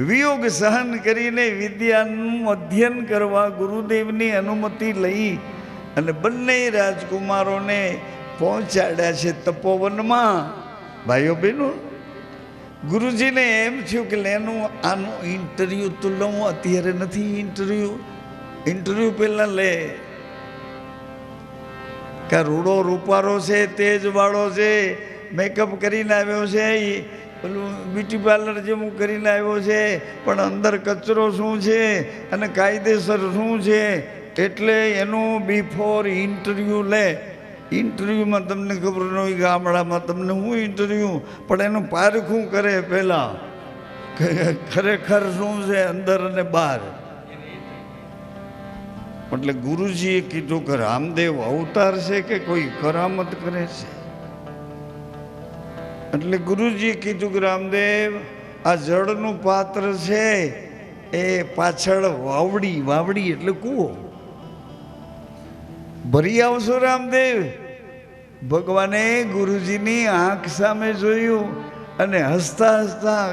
વિયોગ સહન કરીને વિદ્યાનું અધ્યયન કરવા ગુરુદેવની અનુમતિ લઈ અને બંને રાજકુમારોને પહોંચાડ્યા છે તપોવનમાં. ભાઈઓ બહેનો, ગુરુજીને એમ થયું કે લેનું આનું ઇન્ટરવ્યૂ તો લઉં, અત્યારે નથી ઇન્ટરવ્યૂ. ઇન્ટરવ્યૂ પહેલાં લે. કે રૂડો રૂપારો છે, તેજવાળો છે, મેકઅપ કરીને આવ્યો છે પેલું બ્યુટી પાર્લર જેવું કરીને આવ્યો છે, પણ અંદર કચરો શું છે અને કાયદેસર શું છે, એટલે એનું બિફોર ઇન્ટરવ્યૂ લે. ઇન્ટરવ્યૂમાં તમને ખબર ન હોય ગામડામાં તમને હું ઇન્ટરવ્યૂ પણ એનું પારખું કરે પહેલાં. ખરેખર શું છે અંદર અને બહાર. એટલે ગુરુજીએ કીધું કે રામદેવ અવતાર છે કે કોઈ કરામત કરે છે? એટલે ગુરુજીએ કીધું કે રામદેવ, આ જળનું પાત્ર છે એ પાછળ વાવડી વાવડી એટલે કૂવો. ભરી આવશો રામદેવ? ભગવાને ગુરુજીની આંખ સામે જોયું અને હસતા હસતા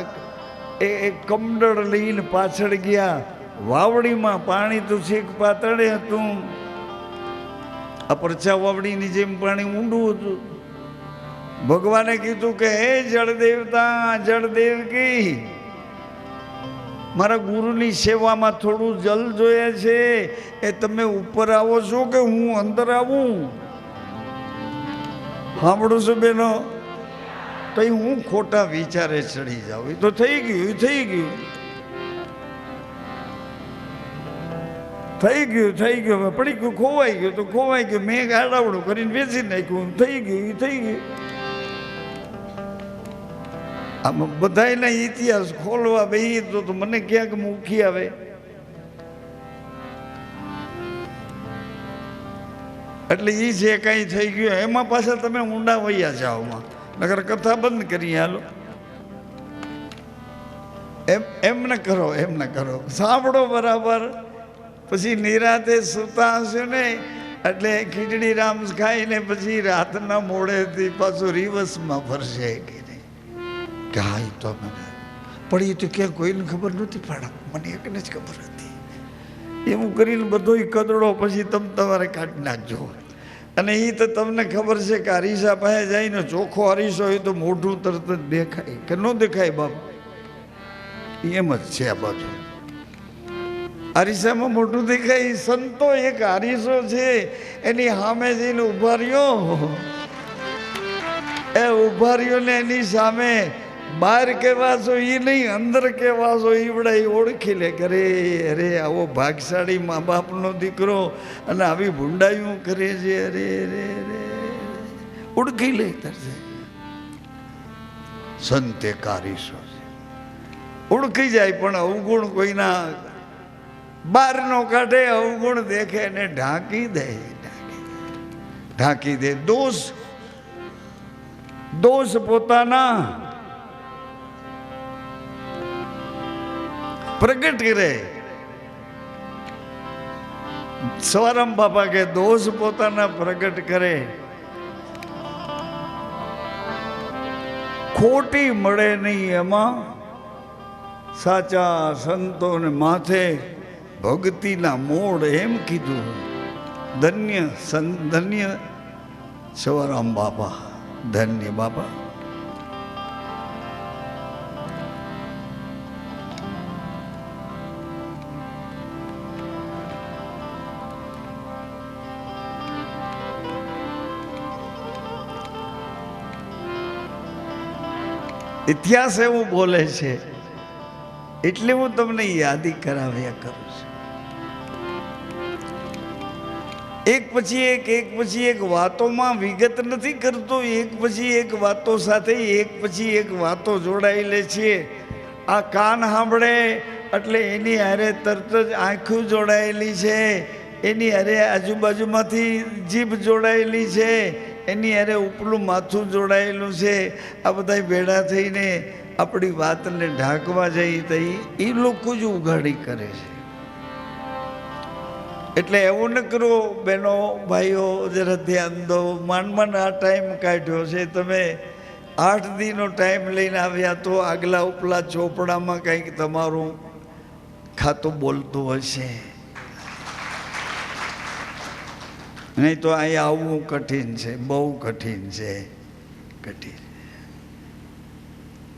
એ કમડળ લઈને પાછળ ગયા. વાવડીમાં પાણી તો છેક પાતળે હતું. આ પરચા વાવડીની જેમ પાણી ઊંડું હતું. ભગવાને કીધું કે, હે જળ દેવતા જળ દેવકી મારા ગુરુની સેવામાં થોડું જલ જોઈએ છે, એ તમે ઉપર આવો છો કે હું અંદર આવું? સાંભળું છું બેનો તો હું ખોટા વિચારે ચડી જાઉં. એ તો થઈ ગયું એ થઈ ગયું. થઈ ગયું થઈ ગયું પડી ગયું ખોવાઈ ગયું, તો ખોવાઈ ગયું, મેં ગાડાવડું કરીને વેચી નાખ્યું, થઈ ગયું એ થઈ ગયું. આમાં બધાયના ઇતિહાસ ખોલવા બેહી તો મને ક્યાંક મૂકી આવે. એટલે એ જે કાંઈ થઈ ગયું, એમાં પાછા તમે ઊંડા વૈયા જાઓમાં નગર કથા બંધ કરી હાલો. એમ એમ ન કરો એમ ન કરો. સાંભળો બરાબર. પછી નિરાતે સૂતા હશે ને, એટલે ખીચડી રામ ખાઈને પછી રાતના મોડેથી પાછું રિવર્સમાં ફરશે. કે કે હા એ તો મને. પણ એ તો ક્યાં કોઈને ખબર નહોતી પણ મને એકને જ ખબર હતી. એવું કરીને બધો કદડો પછી તમે તમારે કાઢી નાખજો. અને એ તો તમને ખબર છે કે અરીસા પાસે જઈને ચોખ્ખો અરીસો હોય તો મોઢું તરત જ દેખાય. કે ન દેખાય બાપ. એમ જ છે આ બાજુ. અરીસામાં મોટું દેખાય. સંતો એક અરીસો છે. એની સામે જઈને ઊભા રહ્યો. એ ઊભા રહ્યો ને એની સામે બહાર કેવા છો એ નહીં, અંદર કેવા છો ઈવડા એ ઓળખી લે કરે અરે આવો ભાગશાળી મા બાપનો દીકરો અને આવી ભૂંડાયું કરે છે, અરે અરે અરે. ઓળખી લે તરસે સંતે કારીશો. ઓળખી જાય પણ અવગુણ કોઈના બાર નો કાઢે, અવગુણ દેખે ને ઢાંકી દે. ઢાંકી દે. દોષ દોષ પોતાના પ્રગટ કરે. સવારામ બાપા કે દોષ પોતાના પ્રગટ કરે. ખોટી મળે નહીં એમાં. સાચા સંતોને માથે ભક્તિના મોડ એમ કીધું. ધન્ય ધન્ય સવારામ બાપા, ધન્ય બાપા. ઇતિહાસ એવું બોલે છે, એટલે હું તમને યાદી કરાવ્યા કરું છું. એક પછી એક એક પછી એક વાતોમાં વિગત નથી કરતો, એક પછી એક વાતો સાથે, એક પછી એક વાતો જોડાયેલી છે. આ કાન સાંભળે, એટલે એની હારે તરત જ આંખું જોડાયેલી છે. એની હારે આજુબાજુમાંથી જીભ જોડાયેલી છે. એની હારે ઉપલું માથું જોડાયેલું છે. આ બધા ભેળા થઈને આપણી વાતને ઢાંકવા જઈ તઈ એ લોકો જ ઉઘાડી કરે છે. એટલે એવું ન કરો બહેનો ભાઈઓ, જરા ધ્યાન દો. માંડ આ ટાઈમ કાઢ્યો છે. તમે આઠ દીનો ટાઈમ લઈને આવ્યા તો આગલા ઉપલા ચોપડામાં કંઈક તમારું ખાતું બોલતું હશે. નહીં તો અહીંયા આવવું કઠિન છે, બહુ કઠિન છે. કઠિન.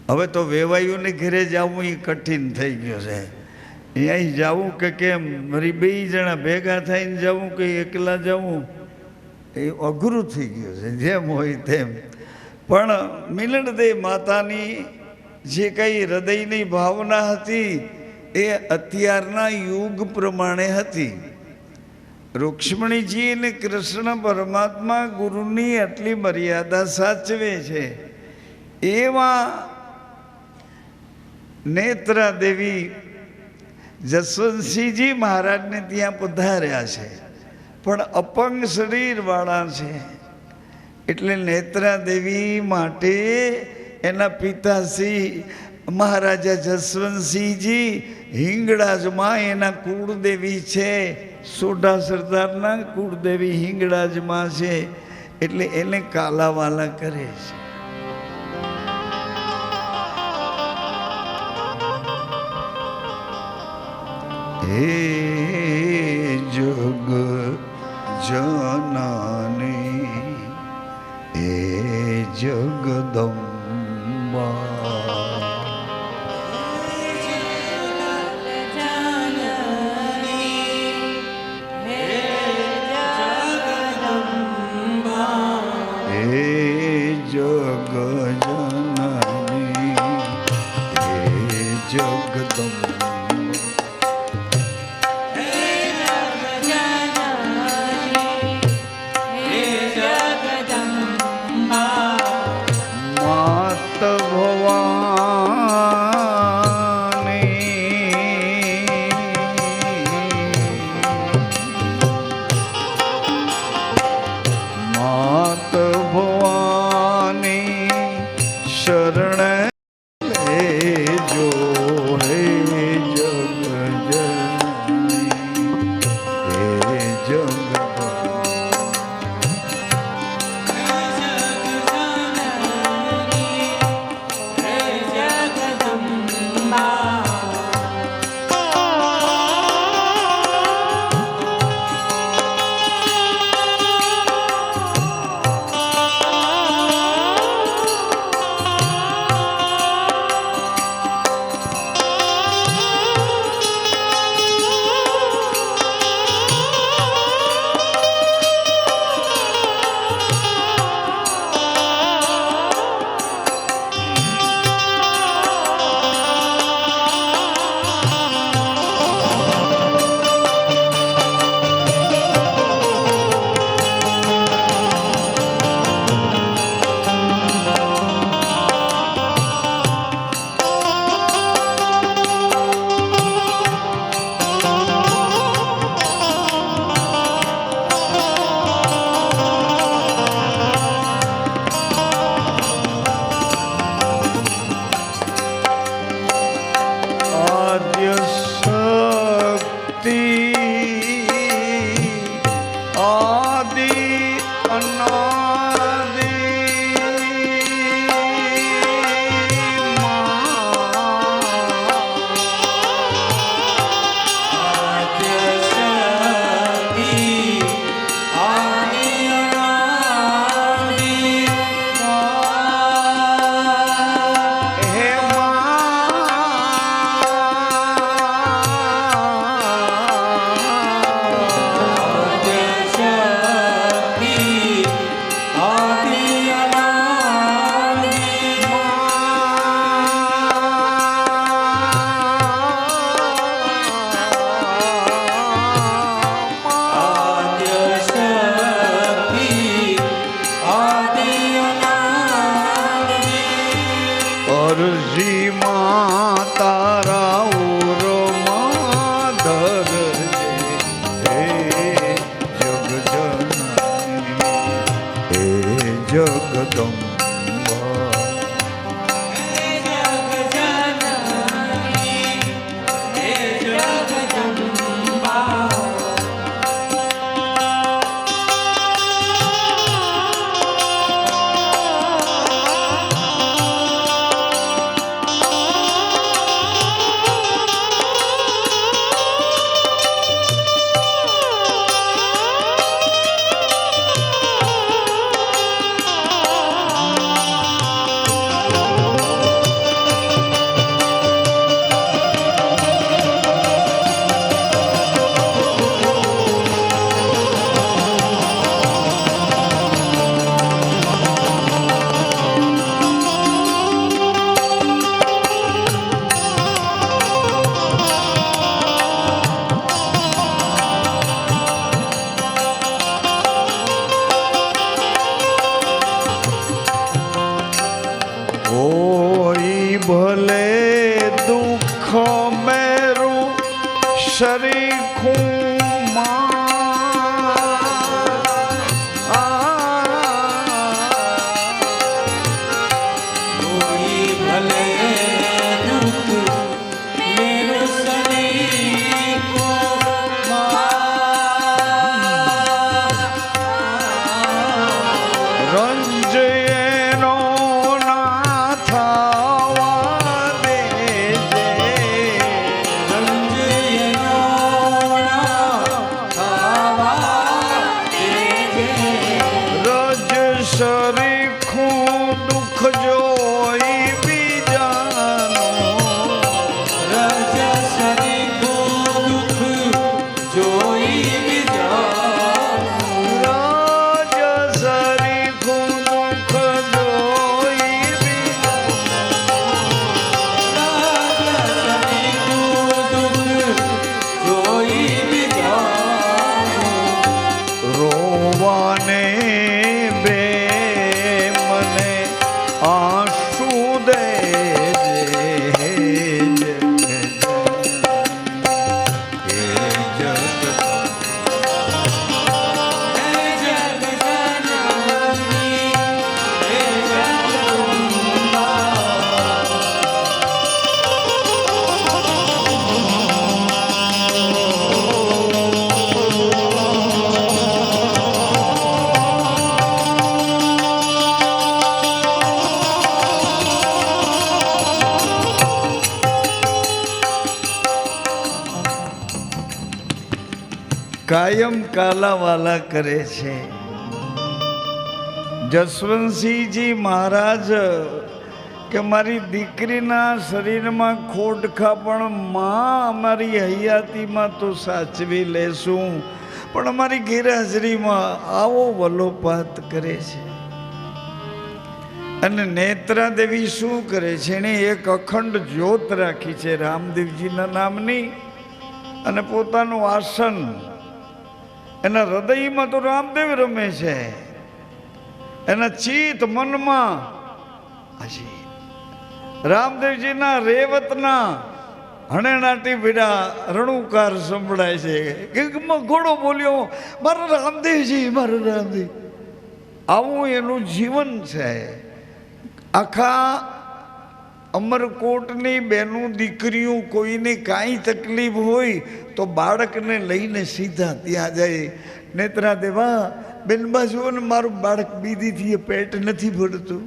હવે તો વેવાયુને ઘરે જવું એ કઠિન થઈ ગયું છે. અહીંયા જવું કે કેમ? મારી બે જણા ભેગા થઈને જવું કે એકલા જવું? એ અઘરું થઈ ગયું છે, જેમ હોય તેમ. પણ મિલનદેવ માતાની જે કંઈ હૃદયની ભાવના હતી, એ અત્યારના યુગ પ્રમાણે હતી. રૂક્ષ્મણીજી અને કૃષ્ણ પરમાત્મા ગુરુની આટલી મર્યાદા સાચવે છે. એવા નેત્રા દેવી જસવંતસિંહજી મહારાજને ત્યાં પધાર્યા છે. પણ અપંગ શરીરવાળા છે. એટલે નેત્રા દેવી માટે એના પિતાશ્રી મહારાજા જસવંતસિંહજી, હિંગળાજમાં એના કુળદેવી છે. સોઢા સરદારના કુળદેવી હિંગળાજમાં છે. એટલે એને કાલાવાલા કરે છે. હે જગ જનાની, હે જગદંબા शरण શરીખું કોઈ કાયમ વાલા કરે છે. જસવંતસિંહજી મહારાજ, કે મારી દીકરીના શરીરમાં ખોડખા, પણ માં અમારી હયાતીમાં તો સાચવી લેશું. પણ અમારી ગેરહાજરીમાં આવો વલોપાત કરે છે. અને નેત્રા દેવી શું કરે છે? એણે એક અખંડ જ્યોત રાખી છે રામદેવજીના નામની. અને પોતાનું આસન એના હૃદયમાં તો રામદેવ રમે છે. એના ચિત્ત મનમાં હજી રામદેવજીના રેવતના હણેનાટી ભીડા રણુકાર સંભળાય છે. કે ઘોડો બોલ્યો, મારો રામદેવજી, મારો રામદેવ. આવું એનું જીવન છે. આખા અમરકોટની બેનું દીકરીઓ કોઈને કાંઈ તકલીફ હોય તો બાળકને લઈને સીધા ત્યાં જાય. નેત્રા દેવા બેનબા જુઓ ને મારું બાળક બીદીથી એ પેટ નથી ભરતું.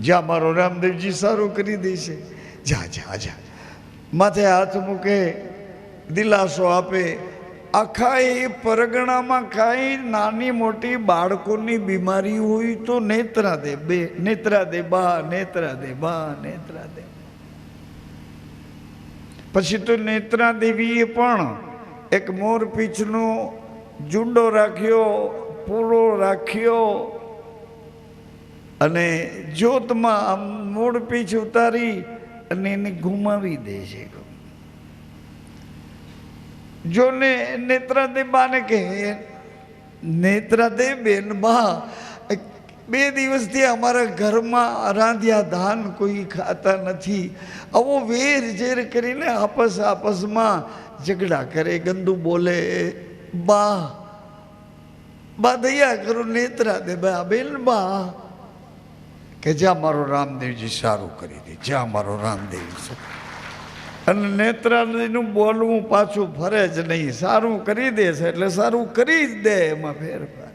જ્યાં મારો રામદેવજી સારું કરી દેશે. જા જા જા. માથે હાથ મૂકે, દિલાસો આપે. આખા એ પરગણામાં કાંઈ નાની મોટી બાળકોની બીમારી હોય તો નેત્રા દે, બે, નેત્રા દે, બા, નેત્રા દે, બા, નેત્રા દે. પછી તો નેત્રા દેવીએ પણ એક મોર પીછનો જુંડો રાખ્યો પૂરો રાખ્યો અને જોતમાં આમ મૂળ પીછ ઉતારી અને એને ગુમાવી દે છે. જો ને નેત્રાદેવ બાને કહે નેત્રાદેવ બેન બા બે દિવસથી અમારા ઘરમાં રાંધ્યા ધાન કોઈ ખાતા નથી. આવો વેર ઝેર કરીને આપસ આપસમાં ઝઘડા કરે, ગંદુ બોલે, બા બા દયા કરો નેત્રા દે બા, બેન બા. કે જ્યાં મારો રામદેવજી સારું કરી દે, જ્યાં મારો રામદેવજી અને નેત્રાજીનું બોલવું પાછું ફરે જ નહીં. સારું કરી દે એટલે સારું કરી જ દે એમાં ફેરફાર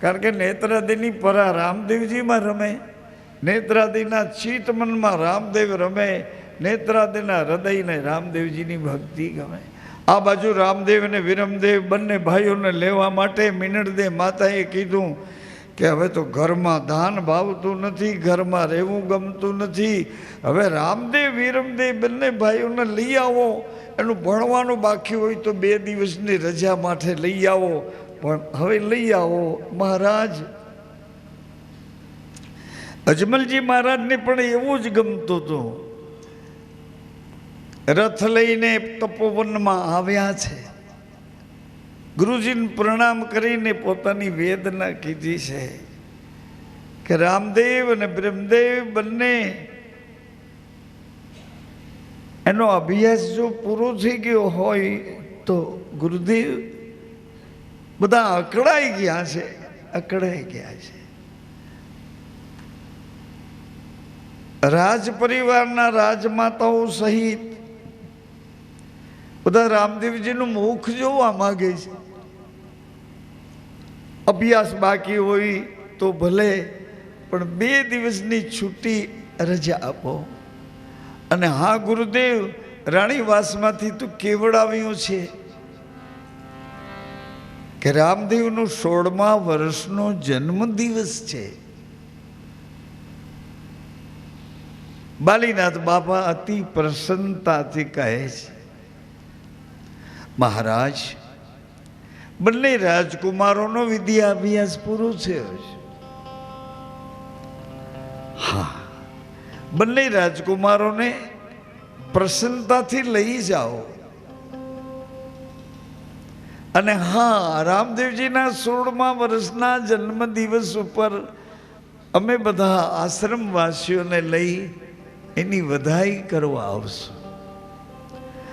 કારણ કે નેત્રાદીની પરા રામદેવજીમાં રમે, નેત્રાદીના ચિતમનમાં રામદેવ રમે, નેત્રાદીના હૃદયને રામદેવજીની ભક્તિ ગમે. આ બાજુ રામદેવ અને વિરમદેવ બંને ભાઈઓને લેવા માટે મિનળદેવ માતાએ કીધું કે હવે તો ઘરમાં દાન ભાવતું નથી, ઘરમાં રહેવું ગમતું નથી. હવે રામદેવ, વિરમદેવ બંને ભાઈઓને લઈ આવો. એનું ભણવાનું બાકી હોય તો બે દિવસની રજા માટે લઈ આવો. પણ હવે લઈ આવો. મહારાજ, અજમલજી મહારાજને પણ એવું જ ગમતું હતું. રથ લઈને તપોવનમાં આવ્યા છે. ગુરુજીને પ્રણામ કરીને પોતાની વેદના કીધી છે કે રામદેવ અને બ્રહ્મદેવ બંને એનો અભ્યાસ જો પૂરો થઈ ગયો હોય તો ગુરુદેવ બધા અકળાઈ ગયા છે, અકળાઈ ગયા છે. રાજ પરિવારના રાજમાતાઓ સહિત બધા રામદેવજીનું મુખ જોવા માગે છે. અભ્યાસ બાકી હોય તો ભલે, પણ બે દિવસની છૂટી રજા આપો. અને હા, ગુરુદેવ, રાણીવાસમાંથી તું કેવડાવ્યું છે કે રામદેવનું સોળમા વર્ષનો જન્મદિવસ છે. બાલીનાથ બાપા અતિ પ્રસન્નતાથી કહે છે, મહારાજ બંને રાજકુમારોનો વિદ્યાભ્યાસ પૂરો થયો છે. હા, બંને રાજકુમારોને પ્રસન્નતાથી લઈ જાઓ. અને હા, રામદેવજીના સોળમા વર્ષના જન્મદિવસ ઉપર અમે બધા આશ્રમવાસીઓને લઈ એની વધાઈ કરવા આવશું.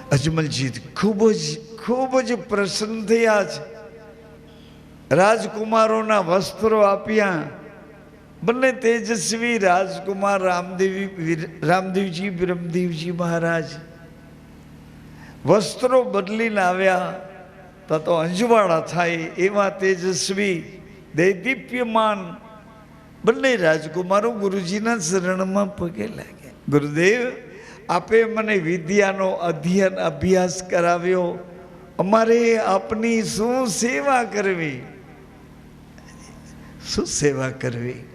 અજમલજી, ખૂબ જ ખૂબ જ પ્રસન્ન થયા છે. રાજકુમારોના વસ્ત્રો આપ્યા. બંને તેજસ્વી રાજકુમાર રામદેવી રામદેવજી, બ્રહ્મદેવજી મહારાજ. વસ્ત્રો બદલીને આવ્યા. તો તો અંજવાળા થાય એવા તેજસ્વી, દૈદીપ્યમાન. બંને રાજકુમારો ગુરુજીના શરણમાં પગે લાગ્યા. ગુરુદેવ, આપે મને વિદ્યાનો અધ્યયન અભ્યાસ કરાવ્યો. અમારે આપની શું સેવા કરવી? શું સેવા કરવી?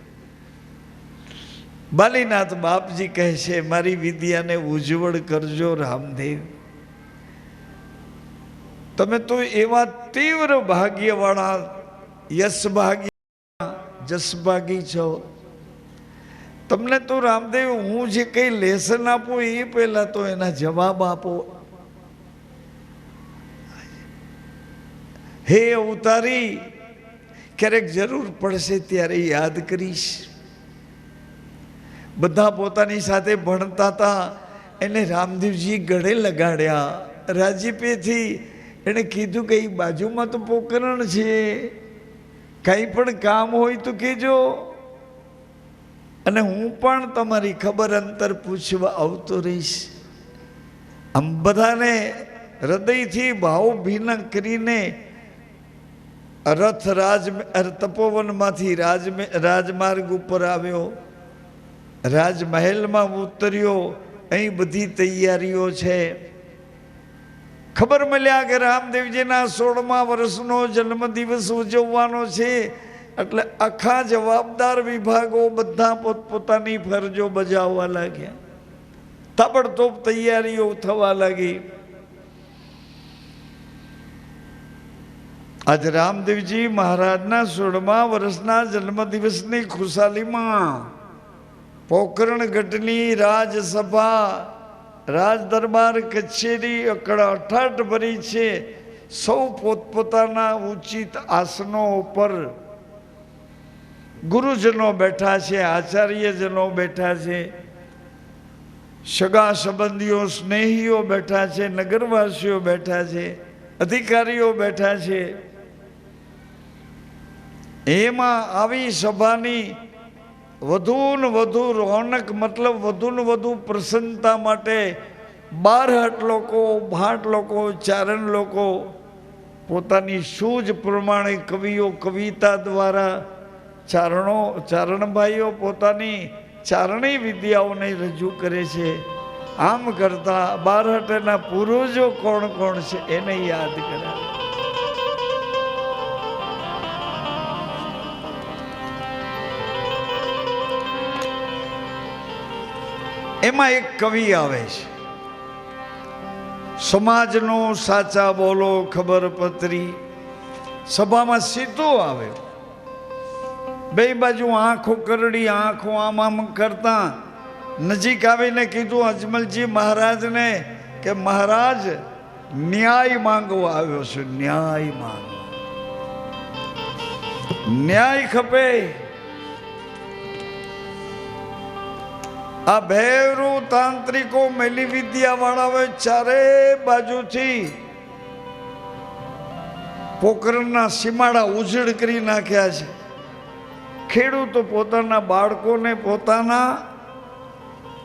બાલીનાથ બાપજી કહે છે મારી વિદ્યાને ઉજ્જવળ કરજો, રામદેવ. તમે તો એવા તીવ્ર ભાગ્યવાળા યશભાગી જસભાગી છો. તમને તો રામદેવ, હું જે કંઈ લેસન આપું એ પહેલા તો એના જવાબ આપો. હે અવતારી ક્યારેક જરૂર પડશે ત્યારે યાદ કરીશ. બધા પોતાની સાથે ભણતા હતા, એને રામદેવજી ગળે લગાડ્યા. રાજીપેથી એણે કીધું કે, એ બાજુમાં તો પોકરણ છે. કંઈ પણ કામ હોય તો કહેજો. અને હું પણ તમારી ખબર અંતર પૂછવા આવતો રહીશ. આમ બધાને હૃદયથી ભાવ ભીના કરીને રથ રાજ તપોવનમાંથી રાજ રાજમાર્ગ ઉપર આવ્યો. રાજમહેલમાં ઉતર્યો. અહીં બધી તૈયારીઓ છે. ખબર મળ્યા કે રામદેવજીના સોળમા વર્ષનો જન્મદિવસ ઉજવવાનો છે. એટલે આખા જવાબદાર વિભાગો બધા પોતપોતાની ફરજો બજાવવા લાગ્યા. તાબડતોબ તૈયારીઓ થવા લાગી. આજ રામદેવજી મહારાજના સોળમા વર્ષના જન્મદિવસની ખુશાલીમાં પોકરણ ગઢની રાજસભા, રાજદરબાર કચેરી અકળ અઠાટ ભરી છે. સૌ પોતપોતાના ઉચિત આસનો ઉપર ગુરુજનો બેઠા છે, આચાર્યજનો બેઠા છે. સગા સંબંધીઓ, સ્નેહીઓ બેઠા છે, નગરવાસીઓ બેઠા છે, અધિકારીઓ બેઠા છે. એમાં આવી સભાની વધુ ને વધુ રોનક, મતલબ વધુ ને વધુ પ્રસન્નતા માટે બારહટ લોકો, ભાટ લોકો, ચારણ લોકો પોતાની સૂઝ પ્રમાણે કવિઓ, કવિતા દ્વારા ચારણો, ચારણભાઈઓ પોતાની ચારણી વિદ્યાઓને રજૂ કરે છે. આમ કરતા બારહટના પૂર્વજો કોણ કોણ છે, એને યાદ કરાવે. એમાં એક કવિ આવે છે. સમાજનો સાચા બોલો ખબર પતરી, સભામાં સીધો આવે બે બાજુ આંખો કરડી, આંખો આમ આમ કરતા. નજીક આવીને કીધું અજમલજી મહારાજને કે મહારાજ, ન્યાય માંગવા આવ્યો છે, ન્યાય માંગવા. ન્યાય ખપે. આ ભેરું તાંત્રિકો મેલી વિદ્યા વાળાઓએ ચારે બાજુથી પોકરણના સીમાડા ઉજળ કરી નાખ્યા છે. ખેડૂતો પોતાના બાળકોને, પોતાના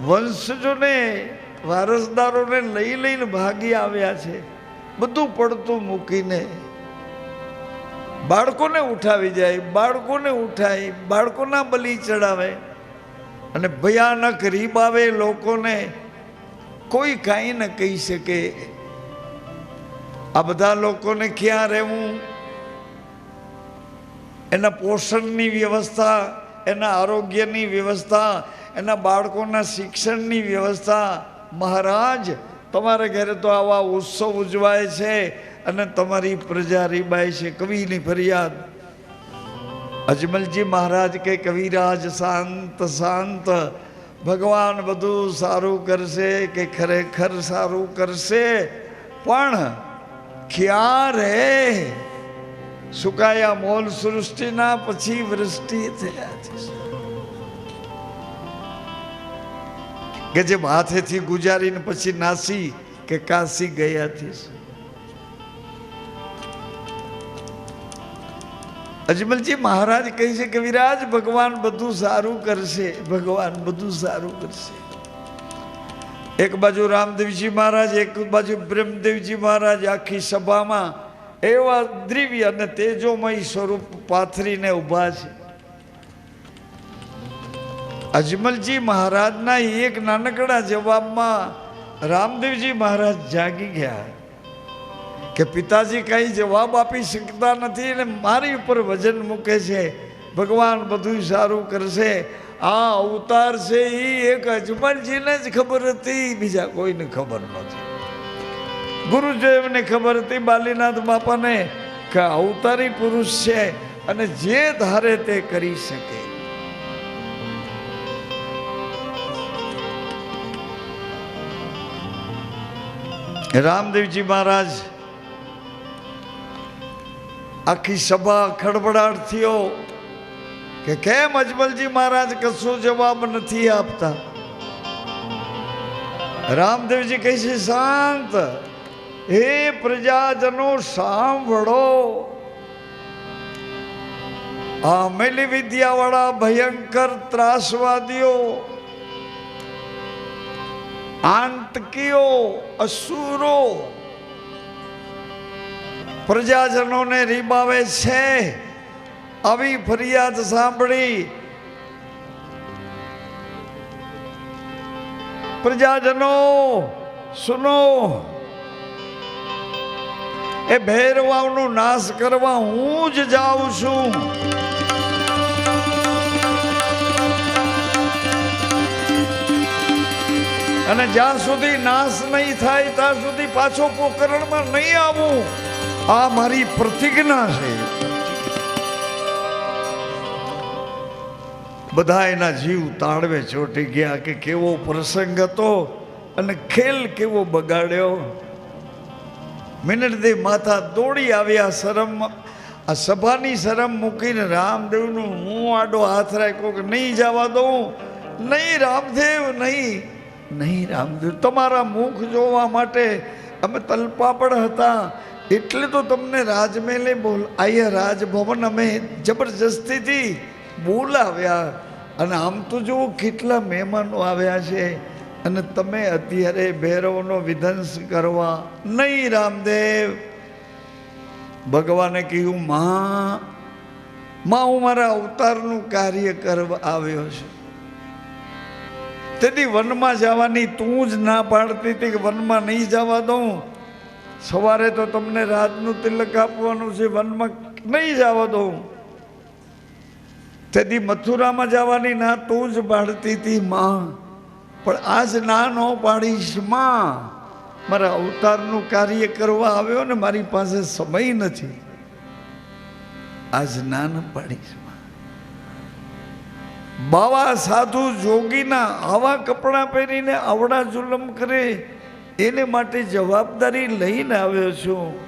વંશજોને, વારસદારોને લઈ લઈને ભાગી આવ્યા છે. બધું પડતું મૂકીને. બાળકોને ઉઠાવી જાય, બાળકોને ઉઠાય, બાળકોના બલી ચડાવે. અને ભયાનક રીબાવે લોકોને કોઈ કાંઈ ન કહી શકે. આ બધા લોકોને ક્યાં રહેવું? એના પોષણની વ્યવસ્થા, એના આરોગ્યની વ્યવસ્થા, એના બાળકોના શિક્ષણની વ્યવસ્થા. મહારાજ, તમારા ઘરે તો આવા ઉત્સવ ઉજવાય છે અને તમારી પ્રજા રીબાય છે, કવિની ફરિયાદ. અજમલજી મહારાજ કે કવિરાજ, શાંત શાંત, ભગવાન બધું સારું કરશે કે ખરેખર સારું કરશે? પણ ક્યારે સુકાયા મોલ સૃષ્ટિના પછી વૃષ્ટિ થયા છે. કે જે હાથેથી ગુજારીને પછી નાસી કે કાશી ગયાથી અજમલજી મહારાજ કહે છે કે, વિરાજ, ભગવાન બધું સારું કરશે. ભગવાન બધું સારું કરશે. એક બાજુ રામદેવજી મહારાજ, એક બાજુ બ્રહ્મદેવજી મહારાજ આખી સભામાં એવા દ્રિવ્ય અને તેજોમય સ્વરૂપ પાથરીને ઊભા છે. અજમલજી મહારાજના એક નાનકડા જવાબમાં રામદેવજી મહારાજ જાગી ગયા. કે પિતાજી કંઈ જવાબ આપી શકતા નથી અને મારી ઉપર વજન મૂકે છે. ભગવાન બધું સારું કરશે. આ અવતાર છે એ એક અજમલજીને જ ખબર હતી, બીજા કોઈને ખબર નથી ગુરુદેવને ખબર હતી, બાલીનાથ બાપાને, કે અવતારી પુરુષ છે અને જે ધારે તે કરી શકે. રામદેવજી મહારાજ આખી સભા ખડબડાટ થયો કે કેમ અજમલજી મહારાજ કશો જવાબ નથી આપતા? રામદેવજી કહે છે, શાંત, હે પ્રજાજનો, સાંભળો. આ મેલી વિદ્યાવાળા ભયંકર ત્રાસવાદીઓ, આંતકીઓ, અસુરો પ્રજાજનોને રીબાવે છે. આવી ફરિયાદ સાંભળી પ્રજાજનો, સુનો, એ ભેરવાવનો નાશ કરવા હું જ જાઉં છું. અને જ્યાં સુધી નાશ નહીં થાય, ત્યાં સુધી પાછો પોકરણમાં નહીં આવું. આ મારી પ્રતિજ્ઞા છે. બધા એના જીવ તાળવે ચોટી ગયા કે કેવો પ્રસંગ હતો અને ખેલ કેવો બગાડ્યો. મિનિટ દે માથા દોડી આવ્યા શરમ, આ સભાની શરમ મૂકીને રામદેવનું હું આડો હાથ રાખ્યો કે નહીં જવા દઉં, નહીં રામદેવ, નહીં નહીં રામદેવ. તમારા મુખ જોવા માટે અમે તલપાપડ હતા. એટલે તો તમને રાજમહેલે બોલ અહીંયા રાજભવન અમે જબરજસ્તીથી બોલાવ્યા. અને આમ તો જુઓ કેટલા મહેમાનો આવ્યા છે. અને તમે અત્યારે ભૈરવનો વિધંસ કરવા નહીં, રામદેવ. ભગવાને કહ્યું, માં માં, હું મારા અવતારનું કાર્ય કરવા આવ્યો છું. તેથી વનમાં જવાની તું જ ના પાડતી હતી કે વનમાં નહીં જવા દઉં. સવારે તો તમને રાતનું તિલક આપવાનું છે, વનમાં નહીં જવા દઉં તેથી મથુરામાં જવાની ના તું જ પાડતી હતી માં. પણ આજ ના ન પાડીશમાં. મારા અવતારનું કાર્ય કરવા આવ્યો ને મારી પાસે સમય નથી. આજ ના ન પાડીશ બાવા સાધુ જોગીના આવા કપડાં પહેરીને આવડા જુલમ કરે. એને માટે જવાબદારી લઈને આવ્યો છું.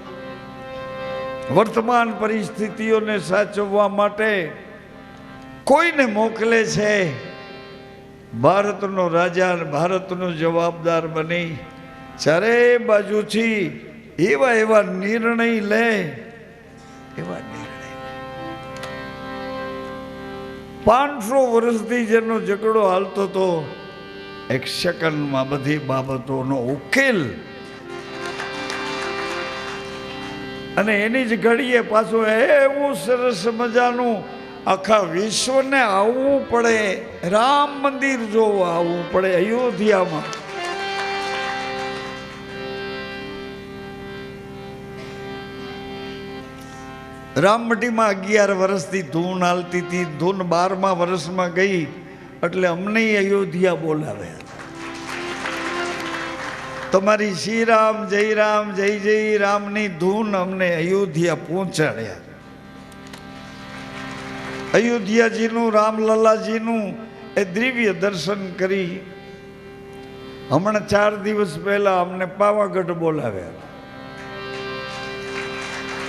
વર્તમાન પરિસ્થિતિઓને સાચવવા માટે કોઈને મોકલે છે? ભારતનો રાજા ભારતનો જવાબદાર બની. ચારે બાજુથી એવા એવા નિર્ણય લે. એવા નિર્ણય પાંચસો વર્ષથી જેનો ઝઘડો હાલતો હતો એક સેકન્ડમાં બધી બાબતોનો ઉકેલ. અને એની જ ઘડીએ પાછું એવું સરસ મજાનું આખા વિશ્વને આવવું પડે, રામ મંદિર જોવા આવવું પડે, અયોધ્યામાં. રામમટીમાં અગિયાર વર્ષથી ધૂન હાલતી હતી, ધૂન બારમા વર્ષમાં ગઈ. એટલે અમને અયોધ્યા બોલાવે. તમારી શ્રી રામ, જય રામ, જય જય રામની ધૂન અમને અયોધ્યા પહોંચાડ્યા. અયોધ્યાજીનું, રામલલાજીનું એ દિવ્ય દર્શન કરી હમણાં ચાર દિવસ પહેલા અમને પાવાગઢ બોલાવ્યા.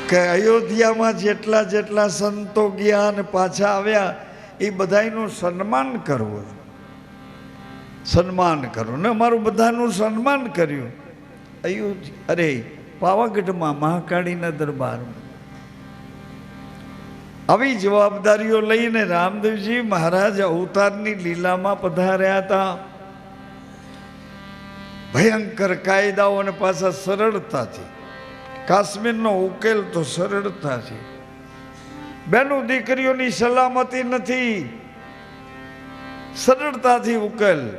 કે અયોધ્યામાં જેટલા જેટલા સંતો ગયા અને પાછા આવ્યા એ બધાયનું સન્માન કરવું. સન્માન કરવું. ને અમારું બધાનું સન્માન કર્યું. અયું અરે, પાવાગઢમાં મહાકાળીના દરબારમાં. આવી જવાબદારીઓ લઈને રામદેવજી મહારાજ અવતારની લીલામાં પધાર્યા હતા. ભયંકર કાયદાઓને પાછા સરળતાથી. કાશ્મીરનો ઉકેલ તો સરળતાથી. બેનું દીકરીઓની સલામતી નથી. સરળતાથી ઉકેલ.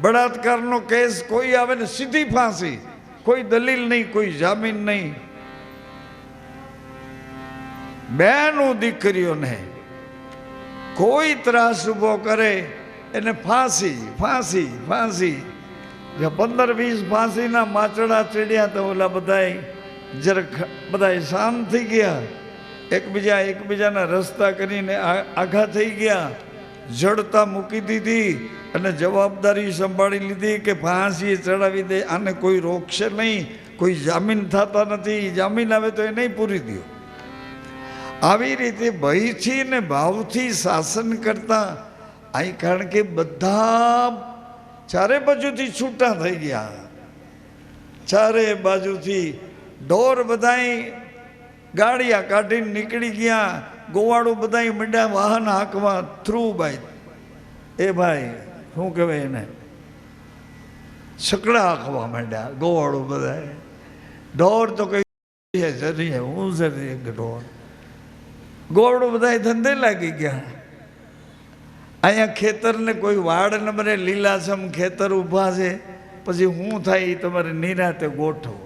બળાત્કારનો કેસ કોઈ આવે ને સીધી ફાંસી. કોઈ દલીલ નહીં, કોઈ જામીન નહીં. બેનું દીકરીઓને કોઈ ત્રાસ ઊભો કરે એને ફાંસી ફાંસી ફાંસી. જે પંદર, વીસ ફાંસીના માચડા ચડ્યા તો ઓલા બધાય જરાક બધા શાંત થઈ ગયા. એકબીજા એકબીજાના રસ્તા કરીને આઘા થઈ ગયા. જડતા મૂકી દીધી અને જવાબદારી સંભાળી લીધી કે ફાંસી ચડાવી દે. આને કોઈ રોકશે નહીં. કોઈ જામીન થતા નથી. જામીન આવે તો એ નહીં પૂરી દો આવી રીતે ભયથી ને ભાવથી શાસન કરતા અહીં કારણ કે બધા ચારે બાજુથી છૂટા થઈ ગયા. ચારે બાજુથી દોર બધાય ગાડિયા કાઢીને નીકળી ગયા. ગોવાળું બધાય મંડ્યા વાહન હાંકવા થ્રુ ભાઈ એ ભાઈ, શું કહેવાય એને? સકડા હાંકવા માંડ્યા ગોવાળું બધાય. ઢોર તો કઈ છે જરીએ, હું જરીએ ઢોર? ગોવાળું બધા ધંધે લાગી ગયા. અહીંયા ખેતરને કોઈ વાડ નંબરે લીલાછમ ખેતર ઊભા છે. પછી હું થાય તમારે નિરાતે ગોઠવો.